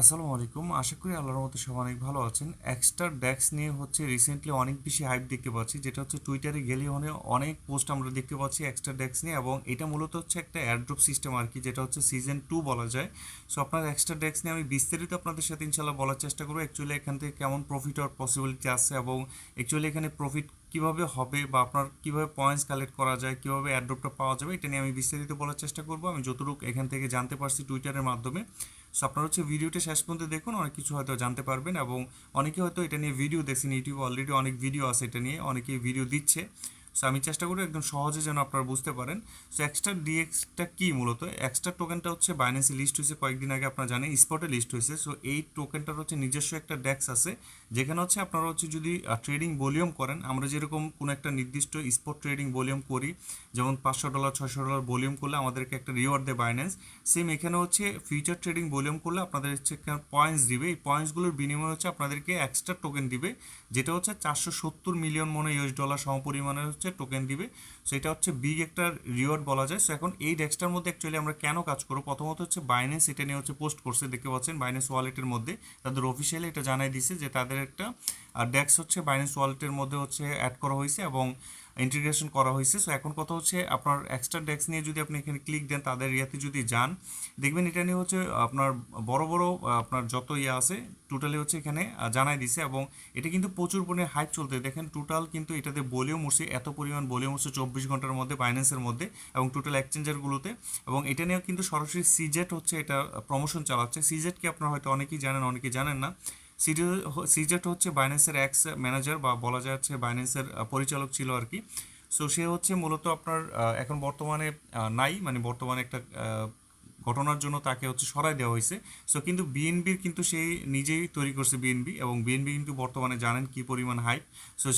আসসালামু আলাইকুম। আশা করি আল্লাহর মতো সব অনেক ভালো আছেন। এক্সট্রা ডেক্স নিয়ে হচ্ছে রিসেন্টলি অনেক বেশি হাইপ দেখতে পাচ্ছি, যেটা হচ্ছে টুইটারে গেলে অনেক অনেক পোস্ট আমরা দেখতে পাচ্ছি এক্সট্রা ডেক্স নিয়ে এবং এটা মূলত হচ্ছে একটা অ্যাড্রপ সিস্টেম আর কি, যেটা হচ্ছে সিজন টু বলা যায়। সো আপনার এক্সট্রা ডেক্স নিয়ে আমি বিস্তারিত আপনাদের সাথে ইনশাল্লাহ বলার চেষ্টা করব। অ্যাকচুয়ালি এখান থেকে কেমন প্রফিট হওয়ার পসিবিলিটি আছে এবং অ্যাকচুয়ালি এখানে প্রফিট কীভাবে হবে বা আপনার কীভাবে পয়েন্টস কালেক্ট করা যায়, কীভাবে অ্যাড্রপটা পাওয়া যাবে, এটা নিয়ে আমি বিস্তারিত বলার চেষ্টা করব। আমি যতটুকু এখান থেকে জানতে পারছি টুইটারের মাধ্যমে। সো আপনারা হচ্ছে ভিডিওটা শেষ পর্যন্ত দেখুন, অনেক কিছু হয়তো জানতে পারবেন এবং অনেকে হয়তো এটা নিয়ে ভিডিও দেখছেন, ইউটিউবে অলরেডি অনেক ভিডিও আছে এটা নিয়ে অনেকেই ভিডিও দিচ্ছে। সো আমি চেষ্টা করি একদম সহজে যেন আপনারা বুঝতে পারেন। সো এক্সট্রা ডিএক্সটা কি মূলত? এক্সট্রা টোকেনটা হচ্ছে বাইন্যান্সে লিস্ট হয়েছে কয়েকদিন আগে, আপনারা জানেন স্পটে লিস্ট হয়েছে। সো এই টোকেনটার হচ্ছে নিজস্ব একটা ডেক্স আছে। যেখানে হচ্ছে আপনারা হচ্ছে যদি ট্রেডিং ভলিউম করেন, আমরা যেরকম কোনো একটা নির্দিষ্ট স্পট ট্রেডিং ভলিউম করি, যেমন পাঁচশো ডলার ছয়শো ডলার ভলিউম করলে আমাদেরকে একটা রিওয়ার্ড দেয় বাইন্যান্স সেম এখানে হচ্ছে ফিউচার ট্রেডিং ভলিউম করলে আপনাদের হচ্ছে পয়েন্টস দিবে। এই পয়েন্টসগুলোর বিনিময়ে হচ্ছে আপনাদেরকে এক্সট্রা টোকেন দিবে, যেটা হচ্ছে চারশো সত্তর মিলিয়ন মনে ইউএস ডলার সমপরিমাণের হচ্ছে টোকেন দিবে। সো এটা হচ্ছে বিগ একটা রিওয়ার্ড বলা যায়। সো এখন এই ডেক্সটার মধ্যে অ্যাকচুয়ালি আমরা কেন কাজ করব? প্রথমত হচ্ছে বাইন্যান্স এটা নিয়ে হচ্ছে পোস্ট করছে, দেখতে পাচ্ছেন বাইন্যান্স ওয়ালেটের মধ্যে। তাদের অফিসিয়ালি এটা জানাই দিছে যে তাদের একটা ডেক্স হচ্ছে বাইন্যান্স ওয়ালেটের মধ্যে হচ্ছে অ্যাড করা হয়েছে এবং ইন্টিগ্রেশন করা হয়েছে। সো এখন কথা হচ্ছে আপনার এক্সট্রা ডেস্ক নিয়ে যদি আপনি এখানে ক্লিক দেন, তাদের ইয়াতে যদি যান, দেখবেন এটা নিয়ে হচ্ছে আপনার বড় বড়, আপনার যত ইয়ে আছে টোটালি হচ্ছে এখানে জানাই দিছে এবং এটা কিন্তু প্রচুর পরিমাণে হাইপ চলতে দেখেন টোটাল কিন্তু এটাতে ভলিউম উঠছে, এত পরিমাণ ভলিউম উঠছে চব্বিশ ঘণ্টার মধ্যে বাইন্যান্সের মধ্যে এবং টোটাল এক্সচেঞ্জারগুলোতে এবং এটা নিয়েও কিন্তু সরাসরি সিজেট হচ্ছে এটা প্রমোশন চালাচ্ছে। সিজেটকে আপনারা হয়তো অনেকেই জানেন অনেকেই জানেন না। সিজেট হচ্ছে বাইন্যান্সের এক্স ম্যানেজার বা বলা যাচ্ছে বাইন্যান্সের পরিচালক ছিল আর কি। সো সে হচ্ছে মূলত আপনার এখন বর্তমানে নাই মানে বর্তমানে একটা ঘটনার জন্য তাকে হচ্ছে সরাই দেওয়া হয়েছে। সো কিন্তু বিএনবির কিন্তু সেই নিজেই তৈরি করছে বিএনবি এবং বিএনবি কিন্তু বর্তমানে জানেন কি পরিমাণ হাইপ সো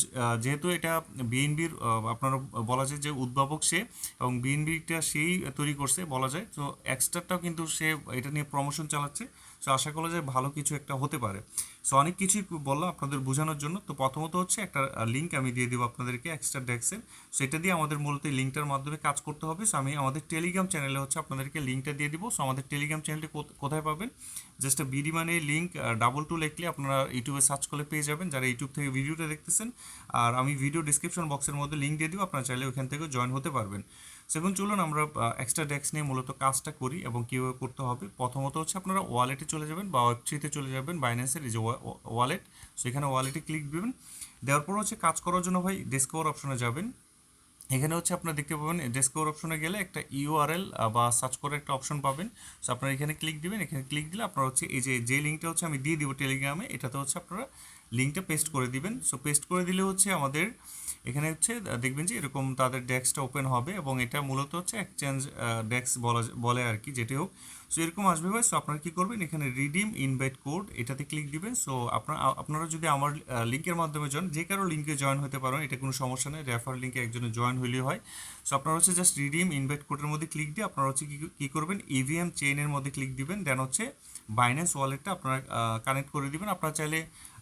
যেহেতু এটা বিএনবির আপনারা বলা যায় যে উদ্ভাবক সে এবং বিএনবিটা সেই তৈরি করছে বলা যায়। তো এক্সট্রাটাও কিন্তু সে এটা নিয়ে প্রমোশন চালাচ্ছে। সো আশা করা যায় ভালো কিছু একটা হতে পারে। সো অনেক কিছুই বললাম আপনাদের বোঝানোর জন্য। তো প্রথমত হচ্ছে একটা লিঙ্ক আমি দিয়ে দেবো আপনাদেরকে এক্সট্রা ডেক্সের সেটা দিয়ে আমাদের মূলত লিঙ্কটার মাধ্যমে কাজ করতে হবে। সো আমি আমাদের টেলিগ্রাম চ্যানেলে হচ্ছে আপনাদেরকে লিঙ্কটা দিয়ে দিব। সো আমাদের টেলিগ্রাম চ্যানেলটি কোথায় পাবেন? জাস্ট বিডি মানে লিঙ্ক ডাবল টু লিখলে আপনারা ইউটিউবে সার্চ করলে পেয়ে যাবেন। যারা ইউটিউব থেকে ভিডিওটা দেখতেছেন, আর আমি ভিডিও ডিসক্রিপশন বক্সের মধ্যে লিঙ্ক দিয়ে দিব, আপনারা চাইলে ওইখান থেকে জয়েন হতে পারবেন। সেখন চলুন আমরা এক্সট্রা ডেক্স নিয়ে মূলত কাজটা করি এবং কীভাবে করতে হবে। প্রথমত হচ্ছে আপনারা ওয়ালেটে চলে যাবেন বা ওয়েবসাইটে চলে যাবেন বাইন্যান্সের যে ওয়ালেট সেখানে ওয়ালেটে ক্লিক দিবেন। দেওয়ার পর হচ্ছে কাজ করার জন্য ভাই ডিসকভার অপশনে যাবেন। এখানে হচ্ছে আপনারা দেখতে পাবেন ডেস্কোর অপশনে গেলে একটা ইউআরএল বা সার্চ করে একটা অপশন পাবেন। সো আপনারা এখানে ক্লিক দিবেন, এখানে ক্লিক দিলে আপনারা হচ্ছে এই যে যে লিঙ্কটা হচ্ছে আমি দিয়ে দিব টেলিগ্রামে এটাতে হচ্ছে আপনারা লিঙ্কটা পেস্ট করে দিবেন। সো পেস্ট করে দিলে হচ্ছে আমাদের এখানে হচ্ছে দেখবেন যে এরকম তাদের ডেস্কটা ওপেন হবে এবং এটা মূলত হচ্ছে এক্সচেঞ্জ ডেস্ক বলা বলে আর কি যেটি হোক। সো এরকম আসবে ভাই। সো আপনারা কী করবেন? এখানে রিডিম ইনভাইট কোড এটাতে ক্লিক দিবেন। সো আপনারা আপনারা যদি আমার লিঙ্কের মাধ্যমে জয়েন যে কারও লিঙ্কে জয়েন হতে পারেন, এটা কোনো সমস্যা নেই। রেফার লিঙ্কে একজনে জয়েন হলেই হয়। সো আপনারা হচ্ছে জাস্ট রিডিম ইনভাইট কোডের মধ্যে ক্লিক দিয়ে আপনারা হচ্ছে কী করবেন? ইভিএম চেইনের মধ্যে ক্লিক দিবেন। দেন হচ্ছে বাইন্যান্স ওয়ালেটটা আপনারা কানেক্ট করে দিবেন। আপনারা চাইলে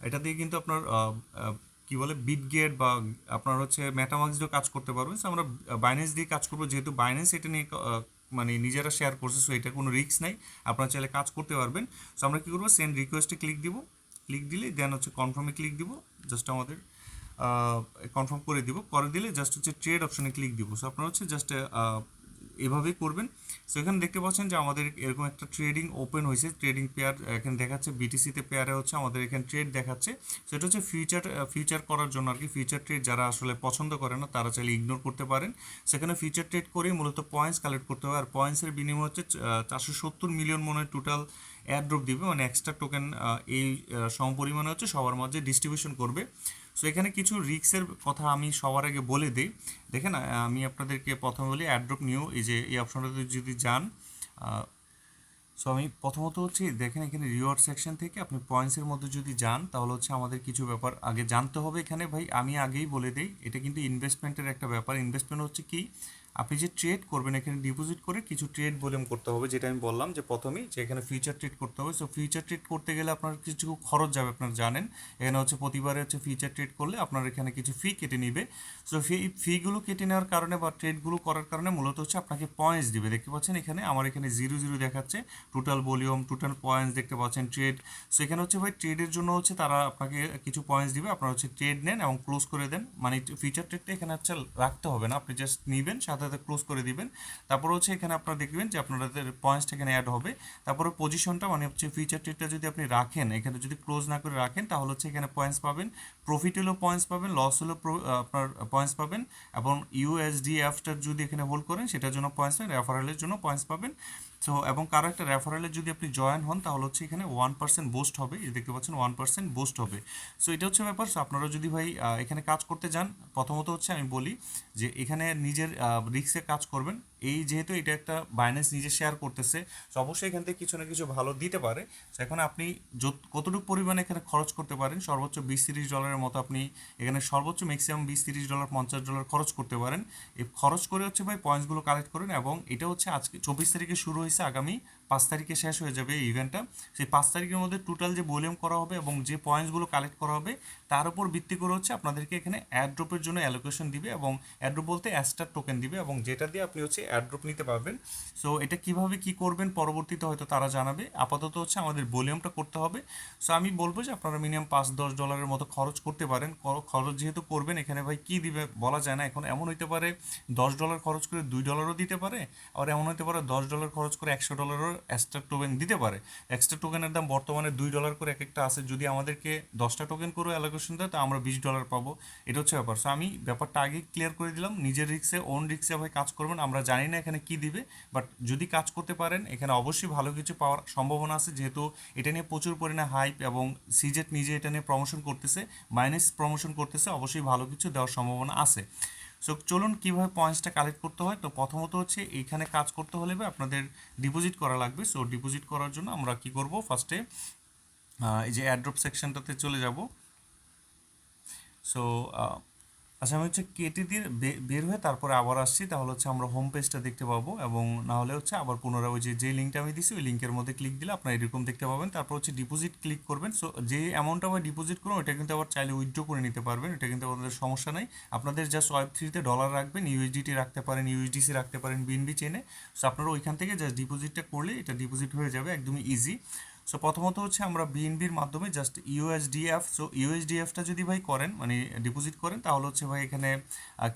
এটা দিয়ে কিন্তু আপনার কি বলে বিটগেট বা আপনার হচ্ছে ম্যাটামাক্স দিয়েও কাজ করতে পারবেন। সো আমরা বাইন্যান্স দিয়ে কাজ করব। যেহেতু বাইন্যান্স এটা নিয়ে মানে নিজেরা শেয়ার করছে সো এটা কোনো রিস্ক নাই। আপনারা চাইলে কাজ করতে পারবেন। সো আমরা কী করব সেন্ড রিকোয়েস্টে ক্লিক দিব। ক্লিক দিলে দেন হচ্ছে কনফার্মে ক্লিক দিব। জাস্ট আমাদের কনফার্ম করে দিব। করে দিলে জাস্ট হচ্ছে ট্রেড অপশনে ক্লিক দিব। সো আপনারা হচ্ছে জাস্ট এভাবেই করবেন। সো এখানে দেখতে পাচ্ছেন যে আমাদের এরকম একটা ট্রেডিং ওপেন হয়েছে। ট্রেডিং পেয়ার এখানে দেখাচ্ছে বিটিসিতে পেয়ারে হচ্ছে আমাদের এখানে ট্রেড দেখাচ্ছে। সেটা হচ্ছে ফিউচার ফিউচার করার জন্য আর কি ফিউচার ট্রেড যারা আসলে পছন্দ করে না, তারা চাইলে ইগনোর করতে পারেন। সেখানে ফিউচার ট্রেড করে মূলত পয়েন্টস কালেক্ট করতে হবে। আর পয়েন্টসের বিনিময় হচ্ছে চারশো সত্তর মিলিয়ন মনে হয় টোটাল অ্যাড্রপ দিবে। মানে এক্সট্রা টোকেন এই সমপরিমাণে হচ্ছে সবার মাঝে ডিস্ট্রিবিউশন করবে। সো এখানে কিছু রিক্সের কথা আমি সবার আগে বলে দিই। দেখেন আমি আপনাদেরকে প্রথমে বলি অ্যাড্রপ নিউ এই যে এই অপশনটাতে যদি যান সো আমি প্রথমত হচ্ছে, দেখেন এখানে রিওয়ার্ড সেকশন থেকে আপনি পয়েন্টসের মধ্যে যদি যান, তাহলে হচ্ছে আমাদের কিছু ব্যাপার আগে জানতে হবে এখানে। ভাই, আমি আগেই বলে দিই, এটা কিন্তু ইনভেস্টমেন্টের একটা ব্যাপার। ইনভেস্টমেন্ট হচ্ছে কি? আপনি যে ট্রেড করবেন, এখানে ডিপোজিট করে কিছু ট্রেড ভলিউম করতে হবে, যেটা আমি বললাম যে প্রথমেই যে এখানে ফিউচার ট্রেড করতে হবে। সো ফিউচার ট্রেড করতে গেলে আপনার কিছু খরচ যাবে, আপনারা জানেন। এখানে হচ্ছে প্রতিবারে হচ্ছে ফিউচার ট্রেড করলে আপনার এখানে কিছু ফি কেটে নিবে। সো ফি ফিগুলো কেটে নেওয়ার কারণে বা ট্রেডগুলো করার কারণে মূলত হচ্ছে আপনাকে পয়েন্টস দিবে। দেখতে পাচ্ছেন এখানে আমার এখানে জিরো জিরো দেখাচ্ছে টোটাল ভলিউম টোটাল পয়েন্টস দেখতে পাচ্ছেন ট্রেড সো এখানে হচ্ছে ভাই ট্রেডের জন্য হচ্ছে তারা আপনাকে কিছু পয়েন্টস দিবে, আপনারা হচ্ছে ট্রেড নেন এবং ক্লোজ করে দেন। মানে ফিচার ট্রেডটা এখানে হচ্ছে রাখতে হবে না, আপনি জাস্ট নেবেন, সাথে সাথে ক্লোজ করে দিবেন। তারপর হচ্ছে এখানে আপনারা দেখবেন যে আপনাদের পয়েন্টসটা এখানে অ্যাড হবে। তারপরে পজিশনটা মানে হচ্ছে ফিচার ট্রেডটা যদি আপনি রাখেন, এখানে যদি ক্লোজ না করে রাখেন, তাহলে হচ্ছে এখানে পয়েন্টস পাবেন। প্রফিট হলেও পয়েন্টস পাবেন লস হলেও আপনার পয়েন্টস পাবেন এবং ইউএসডি এফটার যদি এখানে হোল্ড করেন, সেটার জন্য পয়েন্টস পাবেন রেফারেলের জন্য পয়েন্টস পাবেন। সো এবং কারও একটা রেফারেলের যদি আপনি জয়েন হন, তাহলে হচ্ছে এখানে ওয়ান পার্সেন্ট বুস্ট হবে। এই দেখতে পাচ্ছেন ওয়ান পার্সেন্ট বুস্ট হবে। সো এটা হচ্ছে ব্যাপার। সো আপনারা যদি ভাই এখানে কাজ করতে যান, প্রথমত হচ্ছে আমি বলি যে, এখানে নিজের রিক্সে কাজ করবেন। এই যেহেতু এটা একটা বাইন্যান্স নিজে শেয়ার করতেছে, তো অবশ্যই এখান থেকে কিছু না কিছু ভালো দিতে পারে। তো এখন আপনি কতটুকু পরিমাণে এখানে খরচ করতে পারেন, সর্বোচ্চ বিশ তিরিশ ডলারের মতো আপনি এখানে সর্বোচ্চ ম্যাক্সিমাম বিশ তিরিশ ডলার পঞ্চাশ ডলার খরচ করতে পারেন। এই খরচ করে হচ্ছে ভাই পয়েন্টসগুলো কালেক্ট করেন এবং এটা হচ্ছে আজকে চব্বিশ তারিখে শুরু হয়েছে আগামী পাঁচ তারিখে শেষ হয়ে যাবে এই ইভেন্টটা সেই পাঁচ তারিখের মধ্যে টোটাল যে ভলিউম করা হবে এবং যে পয়েন্টসগুলো কালেক্ট করা হবে, তার উপর ভিত্তি করে হচ্ছে আপনাদেরকে এখানে অ্যাড্রপের জন্য অ্যালোকেশন দিবে এবং অ্যাড্রপ বলতে অ্যাস্টার টোকেন দিবে এবং যেটা দিয়ে আপনি হচ্ছে অ্যাড্রপ নিতে পারবেন। সো এটা কীভাবে কি করবেন পরবর্তীতে হয়তো তারা জানাবে। আপাতত হচ্ছে আমাদের ভলিউমটা করতে হবে। সো আমি বলব যে আপনারা মিনিমাম পাঁচ, দশ ডলারের মতো খরচ করতে পারেন। খরচ যেহেতু করবেন, এখানে ভাই কি দিবে বলা যায় না। এখন এমন হইতে পারে দশ ডলার খরচ করে দুই ডলারও দিতে পারে আর এমন হতে পারে দশ ডলার খরচ করে একশো ডলারও এক্সট্রা টোকেন দিতে পারে। এক্সট্রা টোকেনের দাম বর্তমানে দুই ডলার করে এক একটা আছে। যদি আমাদেরকে দশটা টোকেন করে অ্যালোকেশন দেয়, তো আমরা বিশ ডলার পাবো। এটা হচ্ছে ব্যাপার। সো আমি ব্যাপারটা আগে ক্লিয়ার করে দিলাম। নিজের রিক্সে ওন রিক্সে ভাই কাজ করবেন। আমরা জানি না এখানে কি দিবে। বাট যদি কাজ করতে পারেন, এখানে অবশ্যই ভালো কিছু পাওয়ার সম্ভাবনা আছে। যেহেতু এটা নিয়ে প্রচুর পরিমাণে হাইপ এবং সিজেট নিজে এটা নিয়ে প্রমোশন করতেছে মাইনাস প্রমোশন করতেছে, অবশ্যই ভালো কিছু দেওয়ার সম্ভাবনা আছে। সো চলুন কীভাবে পয়েন্টসটা কালেক্ট করতে হয়? তো প্রথমত হচ্ছে এইখানে কাজ করতে হলে আপনাদের ডিপোজিট করা লাগবে। সো ডিপোজিট করার জন্য আমরা কি করব? ফার্স্টে এই যে অ্যাড্রপ সেকশনটাতে চলে যাব। সো আচ্ছা আমি হচ্ছে কেটে দিয়ে বের হয়ে তারপরে আবার আসছি। তাহলে হচ্ছে আমরা হোম পেজটা দেখতে পাবো এবং না হলে হচ্ছে আবার পুনরায় ওই যে যে লিঙ্কটা আমি দিছি, ওই লিঙ্কের মধ্যে ক্লিক দিলে আপনারা এরকম দেখতে পাবেন। তারপর হচ্ছে ডিপোজিট ক্লিক করবেন। সো যে অ্যামাউন্টটা আবার ডিপোজিট করুন ওটা কিন্তু আবার চাইলে উইথড্র করে নিতে পারবেন। এটা কিন্তু আপনাদের সমস্যা নাই। আপনাদের জাস্ট ওয়েব থ্রিতে ডলার রাখবেন ইউএসডিটি রাখতে পারেন ইউএসডিসি রাখতে পারেন বিএনবি চেনে সো আপনারা ওইখান থেকে জাস্ট ডিপোজিটটা করলে এটা ডিপোজিট হয়ে যাবে, একদমই ইজি সো প্রথমত হচ্ছে আমরা বিএনবির মাধ্যমে জাস্ট ইউএসডিএফ সো ইউএসডিএফটা যদি ভাই করেন মানে ডিপোজিট করেন, তাহলে হচ্ছে ভাই এখানে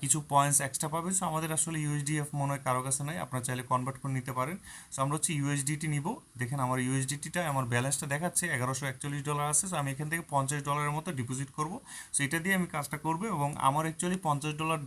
কিছু পয়েন্টস এক্সট্রা পাবেন সো আমাদের আসলে ইউএসডিএফ মনে হয় কারও কাছে নাই, আপনারা চাইলে কনভার্ট করে নিতে পারেন। সো আমরা হচ্ছে ইউএসডিটি নিব। দেখেন আমার ইউএসডিটিটা আমার ব্যালেন্সটা দেখাচ্ছে, এগারোশো একচল্লিশ ডলার আছে। সো আমি এখান থেকে পঞ্চাশ ডলারের মতো ডিপোজিট করব। সো এটা দিয়ে আমি কাজটা করব এবং আমার অ্যাকচুয়ালি পঞ্চাশ ডলার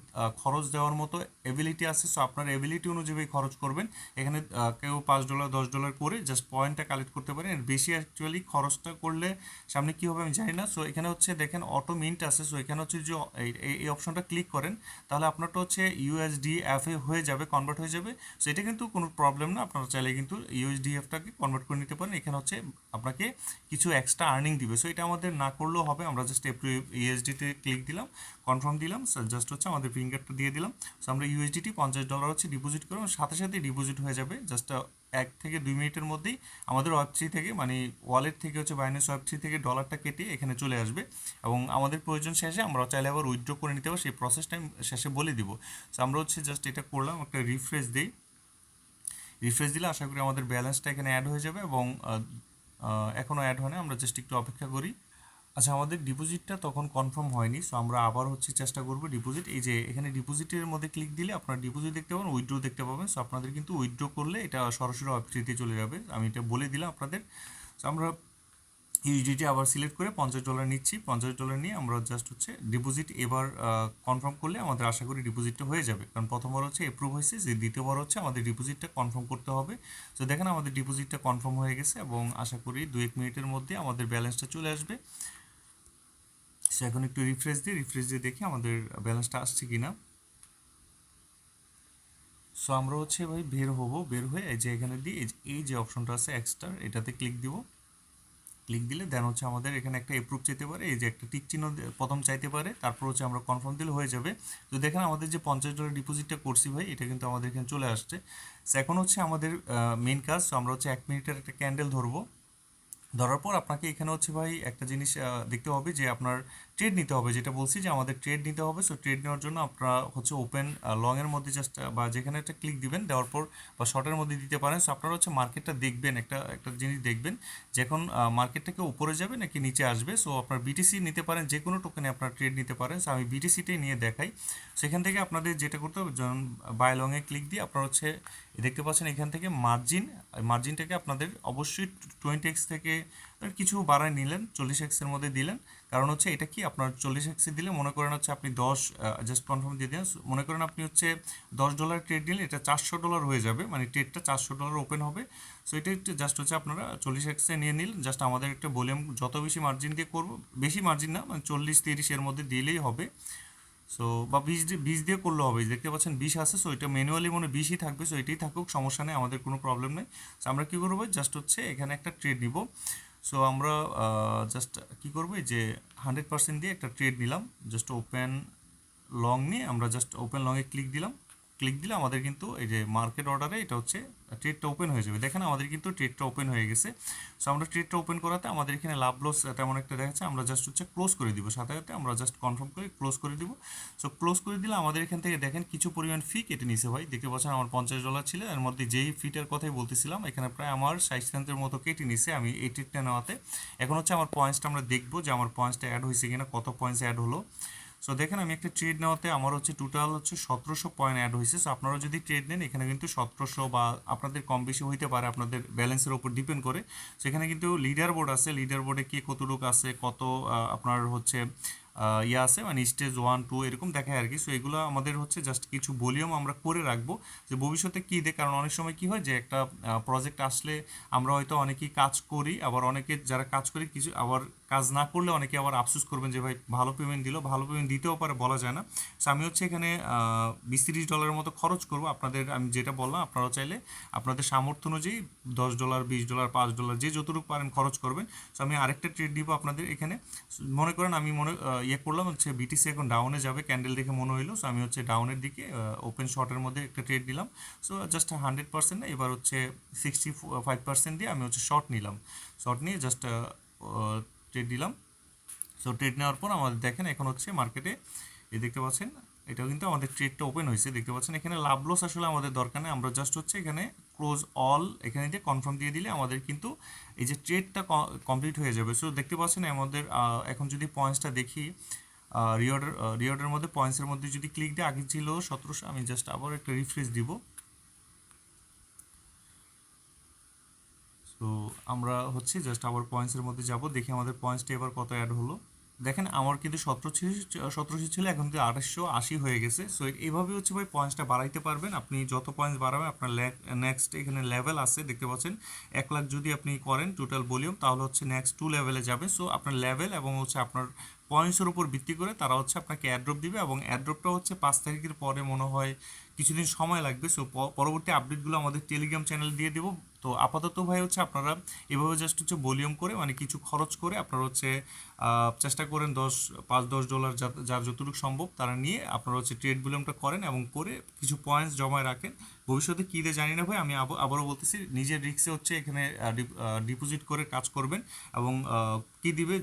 খরচ দেওয়ার মতো এবিলিটি আছে। সো আপনার এবিলিটি অনুযায়ী খরচ করবেন। এখানে কেউ পাঁচ ডলার, দশ ডলার করে জাস্ট পয়েন্টটা কালেক্ট করতে পারেন। বেশি অ্যাকচুয়ালি খরচটা করলে সামনে কী হবে আমি জানি না। সো এখানে হচ্ছে দেখেন অটো মিন্ট আছে। সো এখানে হচ্ছে যে এই- অপশনটা ক্লিক করেন, তাহলে আপনারটা হচ্ছে ইউএসডি এফ এ হয়ে যাবে কনভার্ট হয়ে যাবে। সো এটা কিন্তু কোনো প্রবলেম না। আপনারা চাইলে কিন্তু ইউএসডি এফটাকে কনভার্ট করে নিতে পারেন। এখানে হচ্ছে আপনাকে কিছু এক্সট্রা আর্নিং দিবে। সো এটা আমাদের না করলেও হবে। আমরা জাস্ট ইউএসডিতে ক্লিক দিলাম কনফার্ম দিলাম। জাস্ট হচ্ছে আমাদের ফিঙ্গারটা দিয়ে দিলাম। সো আমরা ইউএসডিটি পঞ্চাশ ডলার হচ্ছে ডিপোজিট করলাম। সাথে সাথে ডিপোজিট হয়ে যাবে। জাস্ট এক থেকে দুই মিনিটের মধ্যেই আমাদের ওয়েব থ্রি থেকে মানে ওয়ালেট থেকে হচ্ছে বাইনান্স ওয়েব থ্রি থেকে ডলারটা কেটে এখানে চলে আসবে। এবং আমাদের প্রয়োজন শেষে আমরা চাইলে আবার উইথড্র করে নিতে পারব, সেই প্রসেসটা আমি শেষে বলে দিব। সো আমরা হচ্ছে জাস্ট এটা করলাম, একটা রিফ্রেশ দিই। রিফ্রেশ দিলে আশা করি আমাদের ব্যালেন্সটা এখানে অ্যাড হয়ে যাবে এবং এখনও অ্যাড হয় না, আমরা জাস্ট একটু অপেক্ষা করি। আচ্ছা আমাদের ডিপোজিটটা তখন কনফার্ম হয়নি সো আমরা আবার হচ্ছে চেষ্টা করব ডিপোজিট। এই যে এখানে ডিপোজিটের মধ্যে ক্লিক দিলে আপনারা ডিপোজিট দেখতে পাবেন উইথড্র দেখতে পাবেন। সো আপনাদের কিন্তু উইথড্র করলে এটা সরাসরি ওয়েবসাইটে চলে যাবে। আমি এটা বলে দিলাম আপনাদের। সো আমরা ইউজিটি আবার সিলেক্ট করে পঞ্চাশ ডলার নিচ্ছি। পঞ্চাশ ডলার নিয়ে আমরা জাস্ট হচ্ছে ডিপোজিট এবার কনফার্ম করলে আমাদের আশা করি ডিপোজিটটা হয়ে যাবে। কারণ প্রথমবার হচ্ছে এপ্রুভ হয়েছে, যে দ্বিতীয়বার হচ্ছে আমাদের ডিপোজিটটা কনফার্ম করতে হবে। তো দেখেন আমাদের ডিপোজিটটা কনফার্ম হয়ে গেছে এবং আশা করি দু এক মিনিটের মধ্যে আমাদের ব্যালেন্সটা চলে আসবে। সো এখন একটু রিফ্রেশ দিই রিফ্রেশ দিয়ে দেখি আমাদের ব্যালেন্সটা আসছে কি না সো আমরা হচ্ছে ভাই বের হব, বের হয়ে এই যে এখানে দিয়ে এই যে- অপশনটা আছে এক্সট্রা এটাতে ক্লিক দিব। ক্লিক দিলে দেন হচ্ছে আমাদের এখানে একটা এপ্রুভ চাইতে পারে, এই যে একটা টিক চিহ্ন প্রথম চাইতে পারে, তারপর হচ্ছে আমরা কনফার্ম দিলে হয়ে যাবে। তো দেখেন আমাদের যে পঞ্চাশ ডলার ডিপোজিটটা করছি ভাই, এটা কিন্তু আমাদের এখানে চলে আসছে। এখন হচ্ছে আমাদের মেন কাজ, আমরা হচ্ছে এক মিনিটের একটা ক্যান্ডেল ধরবো। ধরার পর আপনাকে এখানে হচ্ছে ভাই একটা জিনিস দেখতে হবে যে আপনার ট্রেড নিতে হবে। যেটা বলছি যে আমাদের ট্রেড নিতে হবে। সো ট্রেড নেওয়ার জন্য আপনারা হচ্ছে ওপেন লং এর মধ্যে জাস্ট বা যেখানে একটা ক্লিক দিবেন, দেওয়ার পর বা শর্টের মধ্যে দিতে পারেন। সো আপনারা হচ্ছে মার্কেটটা দেখবেন, একটা একটা জিনিস দেখবেন যখন মার্কেটটাকে উপরে যাবে নাকি নিচে আসবে। সো আপনার বিটিসি নিতে পারেন, যে কোনো টোকেনে আপনার ট্রেড নিতে পারেন। সো আমি বিটিসিটাই নিয়ে দেখাই। সেখান থেকে আপনাদের যেটা করতে হবে বাই লংয়ে ক্লিক দিয়ে আপনারা হচ্ছে দেখতে পাচ্ছেন এখান থেকে মার্জিন মার্জিনটাকে আপনাদের অবশ্যই টোয়েন্টি এক্স থেকে কিছু বাড়ায় নিলেন, চল্লিশ এক্সের মধ্যে দিলেন। কারণ হচ্ছে এটা কি? আপনার চল্লিশ এক্সে দিলে মনে করেন হচ্ছে আপনি দশ জাস্ট কনফার্ম দিয়ে দিন। মনে করেন আপনি হচ্ছে দশ ডলার ট্রেড নিলে এটা চারশো ডলার হয়ে যাবে মানে ট্রেডটা চারশো ডলার ওপেন হবে। সো এটা একটু জাস্ট হচ্ছে আপনারা চল্লিশ এক্সে নিয়ে নিলেন জাস্ট আমাদের একটা ভলিউম যত বেশি মার্জিন দিয়ে করব, বেশি মার্জিন না মানে চল্লিশ তিরিশ এর মধ্যে দিলেই হবে। সো বা বিষ দিয়ে বিষ দিয়ে করলে হবে। দেখতে পাচ্ছেন, বিষ আছে সো এটা ম্যানুয়ালি মনে বিষই থাকবে সো এটাই থাকুক, সমস্যা নেই, আমাদের কোনো প্রবলেম নেই। সো আমরা কী করব? জাস্ট হচ্ছে এখানে একটা ট্রেড নিব। সো আমরা জাস্ট কী করব? যে হান্ড্রেড পার্সেন্ট দিয়ে একটা ট্রেড নিলাম। জাস্ট ওপেন লং নিয়ে আমরা জাস্ট ওপেন লংয়ে ক্লিক দিলাম। ক্লিক দিলে আমাদের কিন্তু এই যে মার্কেট অর্ডারে এটা হচ্ছে ট্রেডটা ওপেন হয়ে যাবে। দেখেন আমাদের কিন্তু ট্রেডটা ওপেন হয়ে গেছে। সো আমরা ট্রেডটা ওপেন করাতে আমাদের এখানে লাভ লস তেমন একটা দেখাচ্ছে আমরা জাস্ট হচ্ছে ক্লোজ করে দিব। সাথে সাথে আমরা জাস্ট কনফার্ম করে ক্লোজ করে দিব। সো ক্লোজ করে দিলে আমাদের এখান থেকে দেখেন কিছু পরিমাণ ফি কেটে নিছে ভাই। দেখতে পাচ্ছেন আমার পঞ্চাশ ডলার ছিল। এর মধ্যে যেই ফিটার কথাই বলতেছিলাম, এখানে প্রায় আমার ষাট সেন্টের মতো কেটে নিছে আমি এই ট্রেডটা নেওয়াতে। এখন হচ্ছে আমার পয়েন্টসটা আমরা দেখব যে আমার পয়েন্টসটা অ্যাড হয়েছে কিনা, কত পয়েন্টস অ্যাড হলো। সো দেখেন আমি একটা ট্রেড নেওয়াতে আমার হচ্ছে টোটাল হচ্ছে সতেরোশো পয়েন্ট অ্যাড হয়েছে। সো আপনারা যদি ট্রেড নেন, এখানে কিন্তু সতেরোশো বা আপনাদের কম বেশি হইতে পারে, আপনাদের ব্যালেন্সের উপর ডিপেন্ড করে। সেখানে কিন্তু লিডার বোর্ড আছে লিডার বোর্ডে কে কতটুকু আছে, কত আপনার হচ্ছে ইয়ে আছে মানে স্টেজ ওয়ান টু এরকম দেখায় আর কি। সো এগুলো আমাদের হচ্ছে জাস্ট কিছু ভলিউম আমরা করে রাখব যে ভবিষ্যতে কী দেয় কারণ অনেক সময় কী হয় যে একটা প্রজেক্ট আসলে আমরা হয়তো অনেকেই কাজ করি, আবার অনেকে যারা কাজ করি কিছু, আবার কাজ না করলে অনেকে আবার আফসোস করবেন যে, ভাই, ভালো পেমেন্ট দিল। ভালো পেমেন্ট দিতেও পারে, বলা যায় না। সো আমি হচ্ছে এখানে বিশ তিরিশ ডলারের মতো খরচ করব। আপনাদের, আমি যেটা বললাম আপনারা চাইলে আপনাদের সামর্থ্য অনুযায়ী দশ ডলার বিশ ডলার পাঁচ ডলার যে যতটুকু পারেন খরচ করবেন। সো আমি আরেকটা ট্রেড দিব আপনাদের এখানে। মনে করেন আমি মনে ইয়ে করলাম হচ্ছে বিটিসি এখন ডাউনে যাবে ক্যান্ডেল দেখে মনে হইল। সো আমি হচ্ছে ডাউনের দিকে ওপেন শর্টের মধ্যে একটা ট্রেড দিলাম সো জাস্ট হান্ড্রেড পার্সেন্ট এবার হচ্ছে সিক্সটি ফাইভ পার্সেন্ট দিয়ে আমি হচ্ছে শর্ট নিলাম। শর্ট নিয়ে জাস্ট ট্রেড দিলাম। সো ট্রেড নেওয়ার পর আমাদের দেখেন এখন হচ্ছে মার্কেটে এই দেখতে পাচ্ছেন এটা কিন্তু আমাদের ট্রেডটা ওপেন হয়েছে, দেখতে পাচ্ছেন। এখানে লাভ লস আসলে আমাদের দরকার নেই, আমরা জাস্ট হচ্ছে এখানে ক্লোজ অল এখানে দিয়ে কনফার্ম দিয়ে দিলে আমাদের কিন্তু এই যে ট্রেডটা কমপ্লিট হয়ে যাবে। সো দেখতে পাচ্ছেন আমাদের এখন যদি পয়েন্টসটা দেখি রিওয়ার্ডের রিওয়ার্ডের মধ্যে পয়েন্টসের মধ্যে যদি ক্লিক দিয়ে, আগে ছিল সতেরোশো, আমি জাস্ট আবার একটা রিফ্রেশ দিব। তো আমরা হচ্ছে জাস্ট আবার পয়েন্টসের মধ্যে যাব, দেখি আমাদের পয়েন্টসটা এবার কত অ্যাড হলো। দেখেন, আমার কিন্তু সতেরো ছিল সতেরোশো ছিল, এখন কিন্তু আঠাশশো আশি হয়ে গেছে। সো এইভাবে হচ্ছে ভাই পয়েন্টসটা বাড়াইতে পারবেন। আপনি যত পয়েন্টস বাড়াবেন, আপনার নেক্সট এখানে লেভেল আছে, দেখতে পাচ্ছেন। এক লাখ যদি আপনি করেন টোটাল ভলিউম তাহলে হচ্ছে নেক্সট টু লেভেলে যাবে। সো আপনার লেভেল এবং হচ্ছে আপনার পয়েন্টসের উপর ভিত্তি করে তারা হচ্ছে আপনাকে অ্যাড্রপ দিবে এবং অ্যাড্রপটা হচ্ছে পাঁচ তারিখের পরে মনে হয় কিছুদিন সময় লাগবে। সো পরবর্তী আপডেটগুলো আমাদের টেলিগ্রাম চ্যানেল দিয়ে দেবো। তো আপাতত ভাই হচ্ছে আপনারা এভাবে জাস্ট হচ্ছে ভলিউম করে মানে কিছু খরচ করে আপনারা হচ্ছে চেষ্টা করেন দশ পাঁচ দশ ডলার যা- যার যতটুকু সম্ভব তারা নিয়ে আপনারা হচ্ছে ট্রেড ভলিউমটা করেন এবং করে কিছু পয়েন্টস জমায় রাখেন। ভবিষ্যতে কী দিয়ে জানি না ভাই আমি আবারও বলতেছি নিজের রিক্সে হচ্ছে এখানে ডিপোজিট করে কাজ করবেন এবং কি দিবে?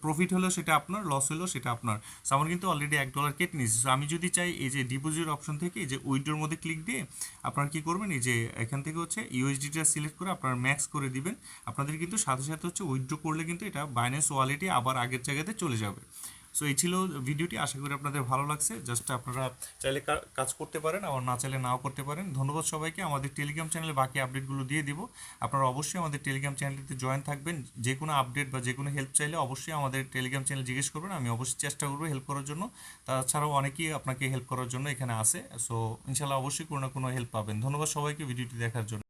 প্রফিট হলেও সেটা আপনার লস হলেও সেটা আপনার। So, আমার কিন্তু অলরেডি এক ডলার কেটে নিয়েছে। So, আমি যদি চাই এই যে ডিপোজিট অপশন থেকে যে উইড্রোর মধ্যে ক্লিক দিয়ে আপনারা কি করবেন? এই যে এখান থেকে হচ্ছে ইউএসডিটা সিলেক্ট করে আপনারা ম্যাক্স করে দিবেন। আপনাদের কিন্তু সাথে সাথে হচ্ছে উইথড্র করলে কিন্তু এটা বাইন্যান্স ওয়ালেটে আবার আগের জায়গাতে চলে যাবে। সো এই ছিল ভিডিওটি আশা করি আপনাদের ভালো লাগছে। জাস্ট আপনারা চাইলে কাজ করতে পারেন, আবার না চাইলে নাও করতে পারেন। ধন্যবাদ সবাইকে। আমাদের টেলিগ্রাম চ্যানেলে বাকি আপডেটগুলো দিয়ে দিব। আপনারা অবশ্যই আমাদের টেলিগ্রাম চ্যানেলটিতে জয়েন থাকবেন। যে কোনো আপডেট বা যে কোনো হেল্প চাইলে অবশ্যই আমাদের টেলিগ্রাম চ্যানেল জিজ্ঞেস করবেন। আমি অবশ্যই চেষ্টা করব হেল্প করার জন্য। তাছাড়াও অনেকেই আপনাকে হেল্প করার জন্য এখানে আসে সো ইনশাল্লাহ অবশ্যই কোনো না কোনো হেল্প পাবেন। ধন্যবাদ সবাইকে ভিডিওটি দেখার জন্য।